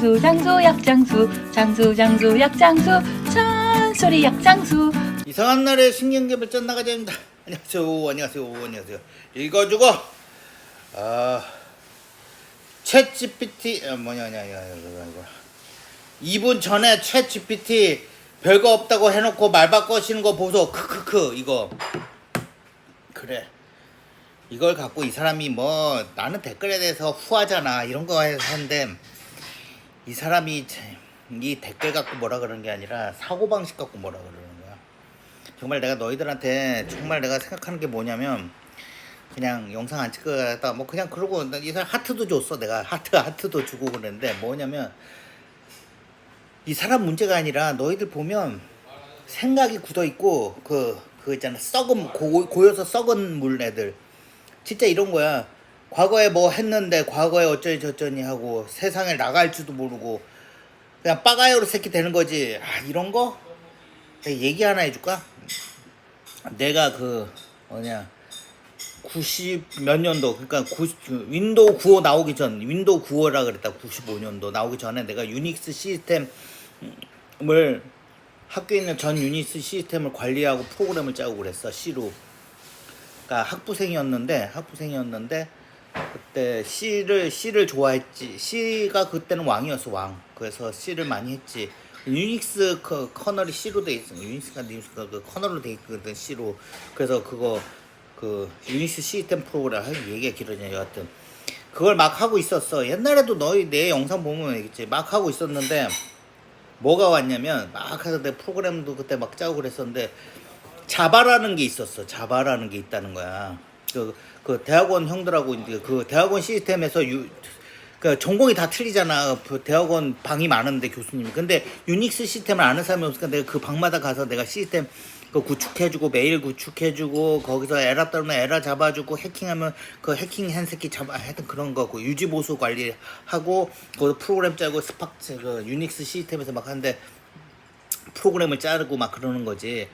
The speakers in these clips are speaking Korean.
장수 장수 약장수 장수 장수 약장수 찬소리 약장수 이상한 날에 신경개발전 나가자입니다. 안녕하세요. 안녕하세요. 안녕하세요. 읽어주고 아 챗 GPT 아, 뭐냐 뭐냐 뭐냐 이거 2분 전에 챗 GPT 별거 없다고 해놓고 말 바꿔시는 거 보소 크크크 이거 그래 이걸 갖고 이 사람이 뭐 나는 댓글에 대해서 후하잖아 이런 거 하는데 이 사람이 참, 이 댓글 갖고 뭐라 그러는 게 아니라 사고방식 갖고 뭐라 그러는 거야. 정말 내가 너희들한테 정말 내가 생각하는 게 뭐냐면 그냥 영상 안 찍어야겠다 뭐 그냥 그러고 나이 사람 하트도 줬어. 내가 하트 하트도 주고 그랬는데 뭐냐면 이 사람 문제가 아니라 너희들 보면 생각이 굳어 있고 그, 그 있잖아. 썩은 고, 고여서 썩은 물 애들. 진짜 이런 거야 과거에 뭐 했는데 과거에 어쩌니 저쩌니 하고 세상에 나갈 줄도 모르고 그냥 빠가요로 새끼 되는 거지. 아 이런 거? 얘기 하나 해줄까? 내가 그 뭐냐 90 몇 년도 그러니까 90, 그 윈도우 95 나오기 전 윈도우 95라 그랬다 95년도 나오기 전에 내가 유닉스 시스템을 학교에 있는 전 유닉스 시스템을 관리하고 프로그램을 짜고 그랬어 C로. 그러니까 학부생이었는데 학부생이었는데 그때 C를 C를 좋아했지. C가 그때는 왕이었어 왕. 그래서 C를 많이 했지. 유닉스 그 커널이 C로 돼 있어. 유닉스가 유닉스가 그 커널로 돼 있거든 C로. 그래서 그거 그 유닉스 시스템 프로그램 아, 얘기가 길어지네 여하튼. 그걸 막 하고 있었어. 옛날에도 너희 내 영상 보면 알겠지. 막 하고 있었는데 뭐가 왔냐면 막 해서 내 프로그램도 그때 막 짜고 그랬었는데 자바라는 게 있었어. 자바라는 게 있다는 거야. 그, 그 대학원 형들하고 이제 그 대학원 시스템에서 유, 그 전공이 다 틀리잖아. 그 대학원 방이 많은데 교수님이. 근데 유닉스 시스템을 아는 사람이 없으니까 내가 그 방마다 가서 내가 시스템 그 구축해주고 메일 구축해주고 거기서 에러 떠면 에러 잡아주고 해킹하면 그 해킹 한 새끼 잡아 하여튼 그런 거고 유지 보수 관리하고 거기서 프로그램 짜고 스팍 그 유닉스 시스템에서 막 하는데 프로그램을 자르고 막 그러는 거지.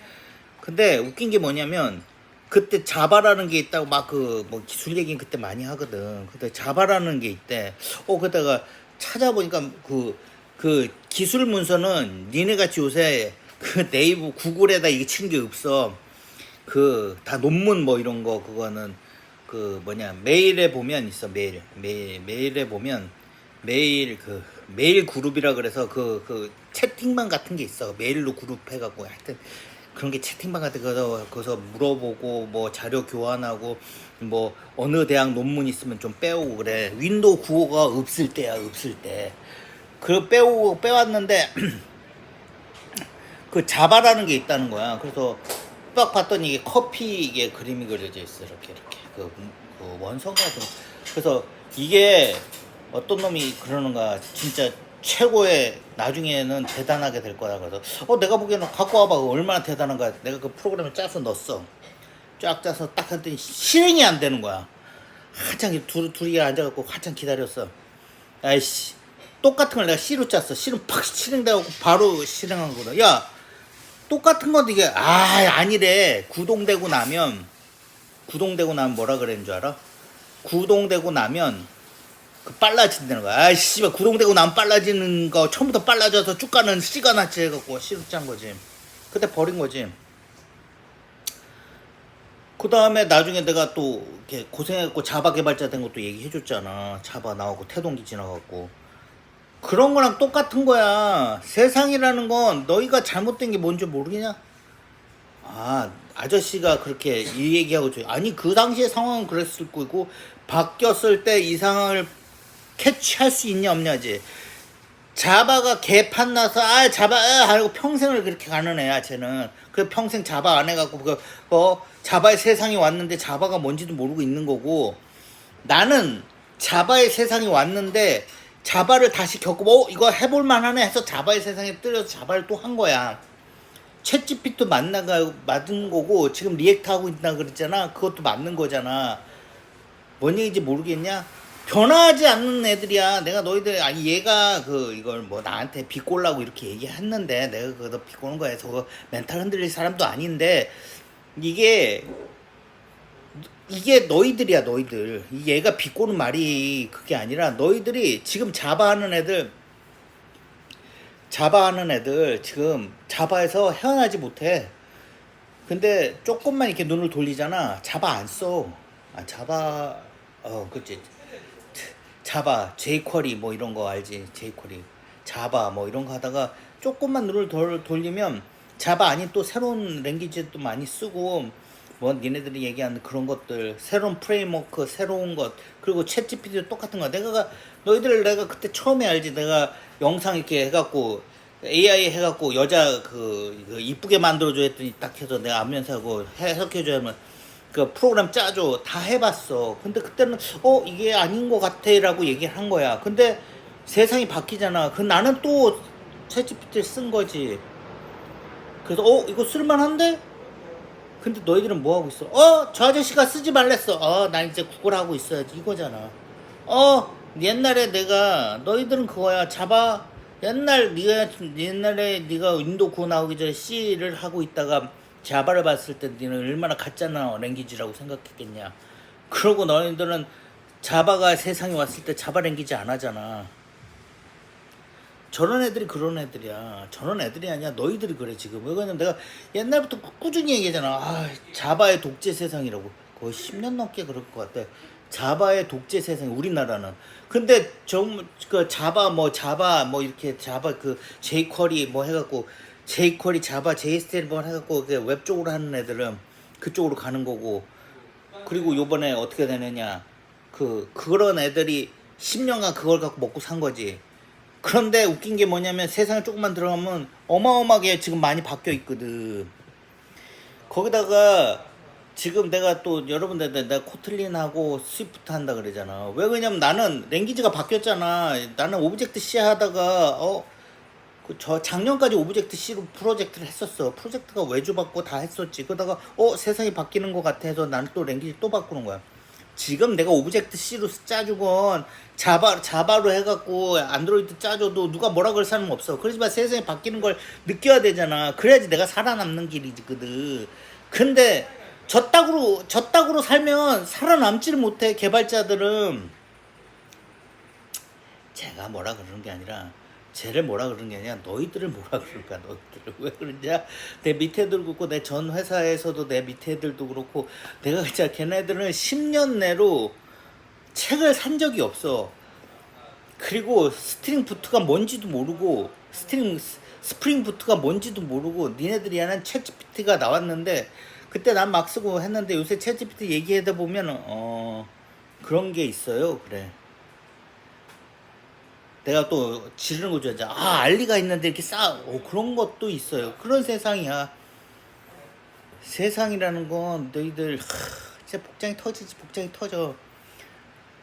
근데 웃긴 게 뭐냐면 그때 자바라는 게 있다고 막 그 뭐 기술 얘기는 그때 많이 하거든. 근데 자바라는 게 있대. 어 그때가 찾아보니까 그그 기술 문서는 니네 같이 요새 그 네이버 구글에다 이게 친 게 없어. 그 다 논문 뭐 이런 거 그거는 그 뭐냐 메일에 보면 있어 메일 메일 메일에 보면 메일 그 메일 그룹이라 그래서 그 그 채팅방 같은 게 있어 메일로 그룹 해갖고 하여튼 그런 게 채팅방 같은 거서 거기서 물어보고 뭐 자료 교환하고 뭐 어느 대학 논문 있으면 좀 빼오고 그래 윈도우 95가 없을 때야 없을 때 그 빼오고 빼왔는데 그 자바라는 게 있다는 거야. 그래서 딱 봤더니 이게 커피 이게 그림이 그려져 있어 이렇게 이렇게 그, 그 같은. 거. 그래서 이게 어떤 놈이 그러는가 진짜 최고의 나중에는 대단하게 될 거다 그래서 어 내가 보기에는 갖고 와봐. 얼마나 대단한가 내가 그 프로그램을 짜서 넣었어. 쫙 짜서 딱 했더니 실행이 안 되는 거야. 한참 둘, 둘이 앉아갖고 한참 기다렸어. 아이씨. 똑같은 걸 내가 C로 짰어. C로 팍 실행돼갖고 바로 실행한 거다. 야 똑같은 건데 이게 아 아니래. 구동되고 나면 구동되고 나면 뭐라 그랬는 줄 알아? 구동되고 나면 그 빨라진다는 거야. 아 씨발 구동되고 나면 빨라지는 거 처음부터 빨라져서 쭉 가는 씨가 낫지 해갖고 C로 짠 거지. 그때 버린 거지. 그 다음에 나중에 내가 또 이렇게 고생했고 자바 개발자 된 것도 얘기해줬잖아. 자바 나오고 태동기 지나갔고. 그런 거랑 똑같은 거야. 세상이라는 건 너희가 잘못된 게 뭔지 모르겠냐? 아, 아저씨가 그렇게 이 얘기하고 저 아니 그 당시의 상황은 그랬을 거고 바뀌었을 때 이 상황을 캐치할 수 있냐 없냐지. 자바가 개판 나서 아 자바 아, 하고 평생을 그렇게 가는 애야 쟤는. 그 평생 자바 안 해갖고 그 어, 자바의 세상이 왔는데 자바가 뭔지도 모르고 있는 거고 나는 자바의 세상이 왔는데 자바를 다시 겪고 어 이거 해볼 만하네 해서 자바의 세상에 들여서 자바를 또 한 거야. 챗GPT도 만나가 맞은 거고 지금 리액트 하고 있다 그랬잖아. 그것도 맞는 거잖아. 뭔 얘기인지 모르겠냐 변하지 않는 애들이야 내가 너희들 아니 얘가 그 이걸 뭐 나한테 비꼴라고 이렇게 얘기했는데 내가 그거 비꼬는 거야 저거 멘탈 흔들릴 사람도 아닌데 이게 이게 너희들이야 너희들 이 얘가 비꼬는 말이 그게 아니라 너희들이 지금 자바하는 애들 자바 하는 애들 지금 자바에서 헤어나지 못해. 근데 조금만 이렇게 눈을 돌리잖아. 자바 안 써. 아, 자바, 어, 그치. 자바, 제이쿼리 뭐 이런 거 알지? 제이쿼리. 자바 뭐 이런 거 하다가 조금만 눈을 돌, 돌리면 자바 아닌 또 새로운 랭귀지도 많이 쓰고 뭐 니네들이 얘기하는 그런 것들 새로운 프레임워크 새로운 것 그리고 챗 GPT도 똑같은 거야 내가 너희들 내가 그때 처음에 알지 내가 영상 이렇게 해갖고 AI 해갖고 여자 그, 그 이쁘게 만들어줘 했더니 딱 해서 내가 안면서 하고 해석해줘야 하면 그 프로그램 짜줘 다 해봤어 근데 그때는 어 이게 아닌 것 같아 라고 얘기를 한 거야 근데 세상이 바뀌잖아 그 나는 또 챗GPT를 쓴 거지 그래서 어 이거 쓸만한데 근데 너희들은 뭐 하고 있어? 어, 저 아저씨가 쓰지 말랬어. 어, 나 이제 구글 하고 있어야지. 이거잖아. 어, 옛날에 내가 너희들은 그거야. 잡아. 옛날 네가 옛날에 네가 윈도 구호 나오기 전에 C를 하고 있다가 자바를 봤을 때 너는 얼마나 가짜나 랭귀지라고 생각했겠냐. 그러고 너희들은 자바가 세상에 왔을 때 자바 랭귀지 안 하잖아. 저런 애들이 그런 애들이야. 저런 애들이 아니야. 너희들이 그래 지금. 왜냐면 내가 옛날부터 꾸- 꾸준히 얘기하잖아. 아, 자바의 독재 세상이라고. 거의 10년 넘게 그럴 것 같아. 자바의 독재 세상 우리나라는. 근데 정그 자바 뭐 자바 뭐 이렇게 자바 그 제이쿼리 뭐 해갖고 제이쿼리 자바 제이스테일 뭐 해갖고 그웹 쪽으로 하는 애들은 그쪽으로 가는 거고. 그리고 요번에 어떻게 되느냐. 그 그런 애들이 10년간 그걸 갖고 먹고 산 거지. 그런데 웃긴 게 뭐냐면 세상에 조금만 들어가면 어마어마하게 지금 많이 바뀌어 있거든. 거기다가 지금 내가 또 여러분들 내가 코틀린하고 스위프트 한다 그러잖아. 왜 그러냐면 나는 랭귀지가 바뀌었잖아. 나는 오브젝트 C 하다가 어 그 저 작년까지 오브젝트 C로 프로젝트를 했었어. 프로젝트가 외주받고 다 했었지. 그러다가 어 세상이 바뀌는 것 같아 해서 나는 또 랭귀지 또 바꾸는 거야. 지금 내가 오브젝트 C로 짜주건 자바 자바로 해갖고 안드로이드 짜줘도 누가 뭐라 그럴 사람 없어. 그러지만 세상이 바뀌는 걸 느껴야 되잖아. 그래야지 내가 살아남는 길이거든. 근데 저 딱으로 저 딱으로 살면 살아남지를 못해 개발자들은 제가 뭐라 그러는 게 아니라 쟤를 뭐라 그러는 게 아니라 너희들을 뭐라 그럴까 너희들을. 왜 그러냐? 내 밑에 애들 그렇고 내 전 회사에서도 내 밑에 애들도 그렇고 내가 진짜 걔네들은 10년 내로 책을 산 적이 없어. 그리고 스트링 부트가 뭔지도 모르고 스트링 스- 스프링 부트가 뭔지도 모르고 니네들이 하는 챗 GPT가 나왔는데 그때 난 막 쓰고 했는데 요새 챗 GPT 얘기하다 보면 어 그런 게 있어요. 그래 내가 또 지르는 거 좋아하잖아. 아, 알리가 있는데 이렇게 싸, 어, 그런 것도 있어요. 그런 세상이야. 세상이라는 건 너희들, 하, 진짜 복장이 터지지, 복장이 터져.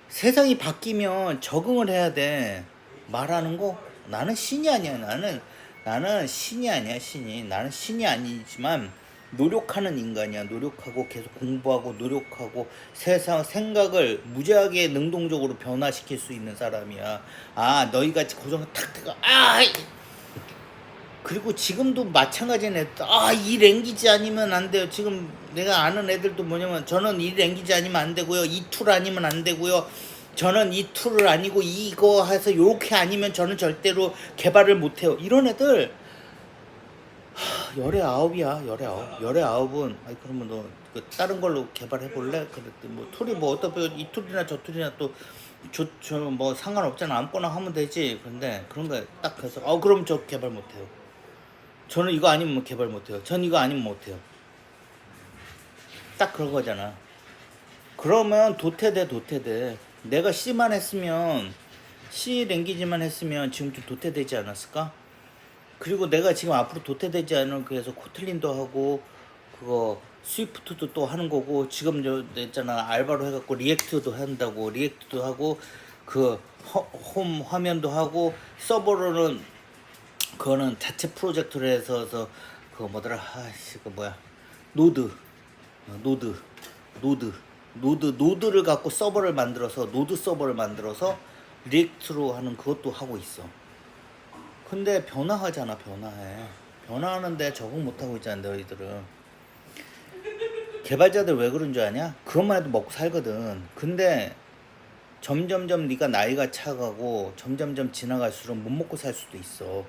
세상이 바뀌면 적응을 해야 돼. 말하는 거? 나는 신이 아니야. 나는, 나는 신이 아니야, 신이. 나는 신이 아니지만, 노력하는 인간이야. 노력하고 계속 공부하고 노력하고 세상 생각을 무지하게 능동적으로 변화시킬 수 있는 사람이야. 아, 너희같이 고정 탁 탁. 아! 이- 그리고 지금도 마찬가지는 애들. 아, 이 랭귀지 아니면 안 돼요. 지금 내가 아는 애들도 뭐냐면 저는 이 랭귀지 아니면 안 되고요. 이 툴 아니면 안 되고요. 저는 이 툴을 아니고 이거 해서 요렇게 아니면 저는 절대로 개발을 못 해요. 이런 애들 열에 아홉이야 열에 아홉. 열에 아홉은 아이 그러면 너 그 다른 걸로 개발해 볼래? 그랬더니 뭐 툴이 뭐 어차피 이 툴이나 저 툴이나 또 저 저 뭐 상관없잖아. 아무거나 하면 되지. 근데 그런 거딱 해서 어 그럼 저 개발 못 해요. 저는 이거 아니면 뭐 개발 못 해요. 전 이거 아니면 못 해요. 딱 그런 거잖아. 그러면 도태돼 도태돼. 내가 C만 했으면 C 랭귀지만 했으면 지금 좀 도태되지 않았을까? 그리고 내가 지금 앞으로 도태되지 않은 그래서 코틀린도 하고 그거 스위프트도 또 하는 거고 지금 저 있잖아. 알바로 해갖고 리액트도 한다고. 리액트도 하고 그 홈 화면도 하고 서버로는 그거는 자체 프로젝트로 해서 서 그거 뭐더라? 아씨 그 뭐야? 노드. 어, 노드. 노드. 노드 노드를 갖고 서버를 만들어서 노드 서버를 만들어서 리액트로 하는 그것도 하고 있어. 근데 변화하잖아 변화해 변화하는데 적응 못하고 있잖아 너희들은 개발자들 왜 그런 줄 아냐 그것만 해도 먹고 살거든 근데 점점점 네가 나이가 차가고 점점점 지나갈수록 못 먹고 살 수도 있어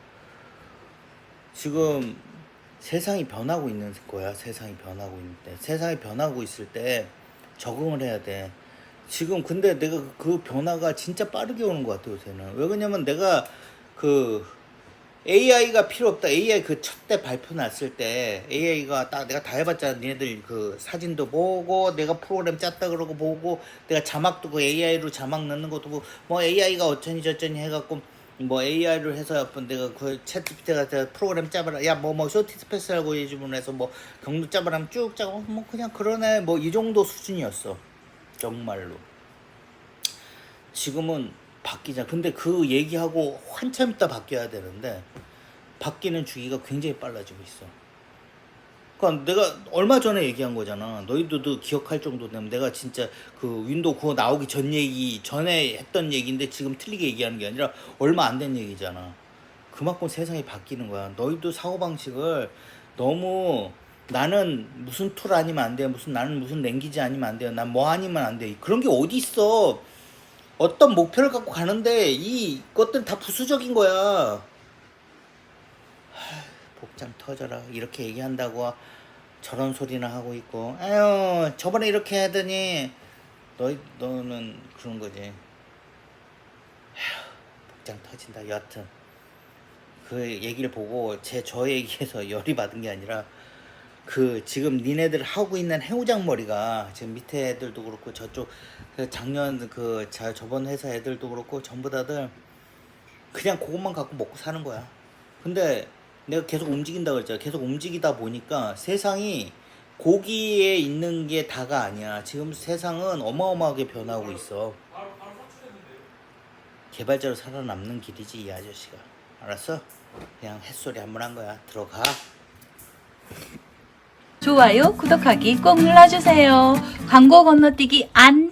지금 세상이 변하고 있는 거야. 세상이 변하고 있는데 세상이 변하고 있을 때 적응을 해야 돼. 지금 근데 내가 그 변화가 진짜 빠르게 오는 것 같아 요새는. 왜 그러냐면 내가 그 AI가 필요 없다. AI 그 첫 때 발표 났을 때 AI가 딱 내가 다 해봤잖아. 니네들 그 사진도 보고 내가 프로그램 짰다 그러고 보고 내가 자막도 그 AI로 자막 넣는 것도 보고 뭐 AI가 어쩌니 저쩌니 해갖고 뭐 AI를 해서 yap은 내가 그 챗GPT가 프로그램 짜봐라. 야 뭐 뭐 쇼티스 패스라고 해주면 해서 뭐 경로 짜봐라 하면 쭉 짜고 뭐 그냥 그러네. 뭐 이 정도 수준이었어. 정말로. 지금은 바뀌자. 근데 그 얘기하고 한참 있다 바뀌어야 되는데 바뀌는 주기가 굉장히 빨라지고 있어. 그러니까 내가 얼마 전에 얘기한 거잖아. 너희들도 기억할 정도 되면 내가 진짜 그 윈도우 9 나오기 전 얘기 전에 했던 얘기인데 지금 틀리게 얘기하는 게 아니라 얼마 안 된 얘기잖아. 그만큼 세상이 바뀌는 거야. 너희도 사고 방식을 너무 나는 무슨 툴 아니면 안 돼. 무슨 나는 무슨 랭귀지 아니면 안 돼요. 난 뭐 아니면 안 돼. 그런 게 어디 있어? 어떤 목표를 갖고 가는데 이 것들은 다 부수적인 거야. 하, 복장 터져라 이렇게 얘기한다고 저런 소리나 하고 있고 아유 저번에 이렇게 하더니 너희 너는 그런 거지. 휴, 복장 터진다 여하튼 그 얘기를 보고 제 저 얘기에서 열이 받은 게 아니라 그 지금 니네들 하고 있는 해우장 머리가 지금 밑에 애들도 그렇고 저쪽 그 작년 그 자, 저번 회사 애들도 그렇고 전부 다들 그냥 그것만 갖고 먹고 사는 거야. 근데 내가 계속 움직인다 그랬잖아. 계속 움직이다 보니까 세상이 고기에 있는 게 다가 아니야. 지금 세상은 어마어마하게 변하고 있어. 개발자로 살아남는 길이지 이 아저씨가. 알았어? 그냥 햇소리 한 번 한 거야. 들어가. 좋아요, 구독하기 꼭 눌러주세요. 광고 건너뛰기 안